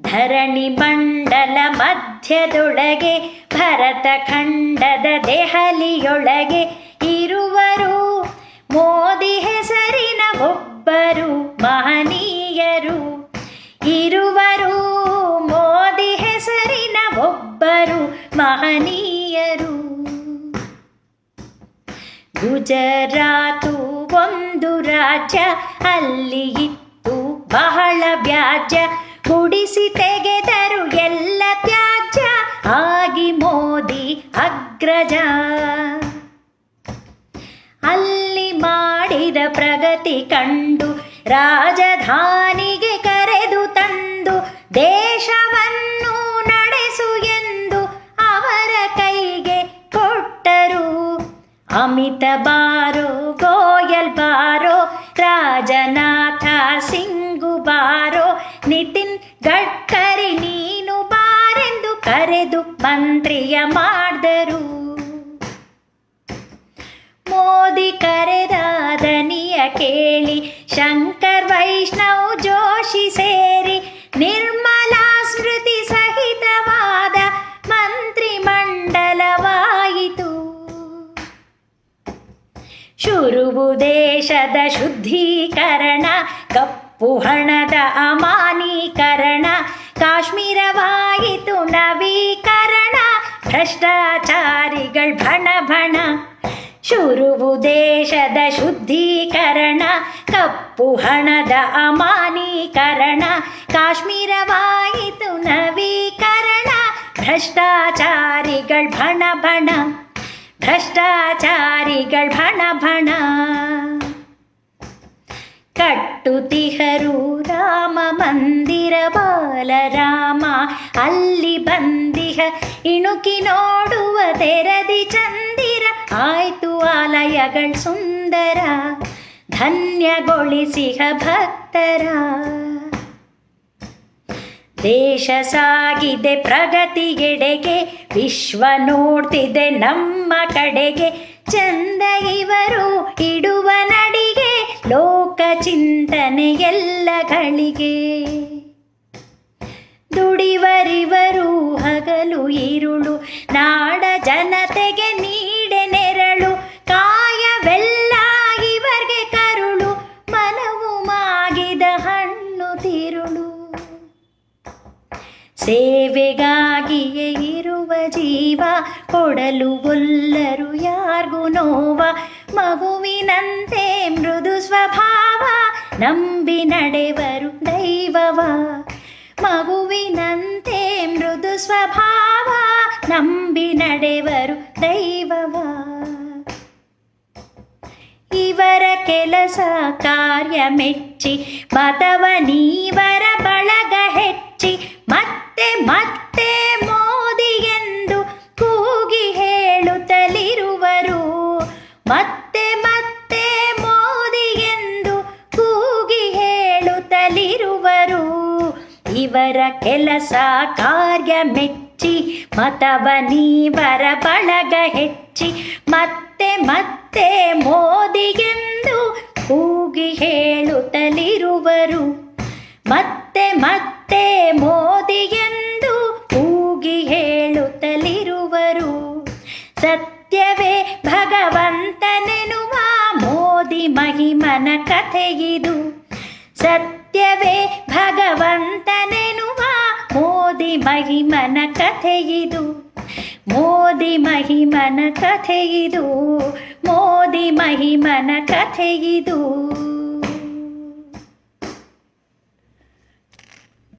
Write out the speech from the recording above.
ಧರಣಿ ಮಂಡಲ ಮಧ್ಯದೊಳಗೆ, ಭರತ ಖಂಡದ ದೆಹಲಿಯೊಳಗೆ ಇರುವರು. ಮೋದಿ ಹೆಸರಿನ ಒಬ್ಬರು ಮಹನೀಯರು. ಇರುವರು. ಮೋದಿ ಹೆಸರಿನ ಒಬ್ಬರು ಮಹನೀಯರು. ಗುಜರಾತು ಒಂದು ರಾಜ್ಯ, ಅಲ್ಲಿ ಇತ್ತು ಬಹಳ ವ್ಯಾಜ್ಯ. ಗುಡಿಸಿ ತೆಗೆದರು ಎಲ್ಲ ತ್ಯಾಜ್ಯ. ಆಗಿ ಮೋದಿ ಅಗ್ರಜ. ಅಲ್ಲಿ ಮಾಡಿದ ಪ್ರಗತಿ ಕಂಡು ರಾಜಧಾನಿಗೆ ಕರೆದು ತಂದು ದೇಶವನ್ನು ನಡೆಸು ಎಂದು ಅವರ ಕೈಗೆ ಕೊಟ್ಟರು ಅಮಿತ ಬಾರೋ. ಮಂತ್ರಿಯ ಮಾಡಿದರು. ಮೋದಿ ಕರೆದಾದನಿಯ ಕೇಳಿ ಶಂಕರ್ ವೈಷ್ಣವ್ ಜೋಶಿ ಸೇರಿ ನಿರ್ಮಲಾ ಸ್ಮೃತಿ ಸಹಿತವಾದ ಮಂತ್ರಿಮಂಡಲವಾಯಿತು. ಶುರುವು ದೇಶದ ಶುದ್ಧೀಕರಣ, ಕಪ್ಪು ಹಣದ ಅಮಾನೀಕರಣ ಕಾಶ್ಮೀರವಾಯಿತು ನವೀಕರಣ, ಭ್ರಷ್ಟಾಚಾರಿಗಳ್ ಭಣ ಭಣ. ಶುರುವು ದೇಶದ ಶುದ್ಧೀಕರಣ, ಕಪ್ಪು ಹಣದ ಅಮಾನೀಕರಣ. ಕಾಶ್ಮೀರವಾಯಿತು ನವೀಕರಣ, ಭ್ರಷ್ಟಾಚಾರಿಗಳ್ ಭಣ ಭಣ. ಭ್ರಷ್ಟಾಚಾರಿಗಳ್ ಭಣ ಭಣ. ಕಟ್ಟುತಿಹರು ರಾಮ ಮಂದಿರ ಬಾಲರಾಮ, ಅಲ್ಲಿ ಬಂದಿಹ. ಇಣುಕಿ ನೋಡುವ ತೆರದಿ ಚಂದಿರ, ಆಯ್ತು ಆಲಯಗಳ್ ಸುಂದರ. ಧನ್ಯಗೊಳಿಸಿಹ ಭಕ್ತರ. ದೇಶ ಸಾಗಿದೆ ಪ್ರಗತಿಗೆಡೆಗೆ ವಿಶ್ವ ನೋಡ್ತಿದೆ ನಮ್ಮ ಕಡೆಗೆ. ಚಂದ ಇವರು ಇಡುವ ನಡಿಗೆ, ಲೋಕ ಚಿಂತನೆ ಎಲ್ಲಗಳಿಗೆ ದುಡಿವರಿವರು ಹಗಲು ಇರುಳು ನಾಡ ಜನತೆಗೆ ನೀಡೆ ನೆರಳು ಕಾಯವೆಲ್ಲ ಇವರಿಗೆ ಕರುಳು, ಮನವು ಮಾಗಿದ ಹಣ್ಣು ತಿರುಳು. ಸೇವೆಗಾಗಿಯೇ ಇರುವ ಜೀವ, ಕೊಡಲು ಒಲ್ಲರು ಯಾರಿಗೂ ನೋವ, ಮಗುವಿನಂತೆ ಮೃದು ಸ್ವಭಾವ, ನಂಬಿ ನಡೆವರು ದೈವವ. ಮಗುವಿನಂತೆ ಸ್ವಭಾವ ನಂಬಿ ನಡೆವರು ದೈವವ. ಇವರ ಕೆಲಸ ಕಾರ್ಯ ಮೆಚ್ಚಿ ನೀವರ ಬಳಗ ಹೆಚ್ಚಿ, ಮತ್ತೆ ಮತ್ತೆ ಮೋದಿ ಎಂದು ಕೂಗಿ ಹೇಳುತ್ತಲಿರುವರು. ಮತ್ತೆ ಮತ್ತೆ ಮೋದಿ ಎಂದು ಕೂಗಿ ಹೇಳುತ್ತಲಿರುವರು. ಇವರ ಕೆಲಸ ಕಾರ್ಯ ಮೆಚ್ಚಿ, ಮತವ ನೀವರ ಬಳಗ ಹೆಚ್ಚಿ, ಮತ್ತೆ ಮತ್ತೆ ಮೋದಿಗೆಂದು ಕೂಗಿ ಹೇಳುತ್ತಲಿರುವರು. ಮತ್ತೆ ಮತ್ತೆ ಮೋದಿಗೆಂದು ಕೂಗಿ ಹೇಳುತ್ತಲಿರುವರು. ಸತ್ಯವೇ ಭಗವಂತನೆನುವ ಮೋದಿ ಮಹಿಮನ ಕಥೆಗಿದು ಸತ್ಯವೇ ಮೋದಿ ಮಹಿಮನ ಕಥೆಯಿದು ಮೋದಿ ಮಹಿಮನ ಕಥೆಯಿದು ಮೋದಿ ಮಹಿಮನ ಕಥೆಯಿದು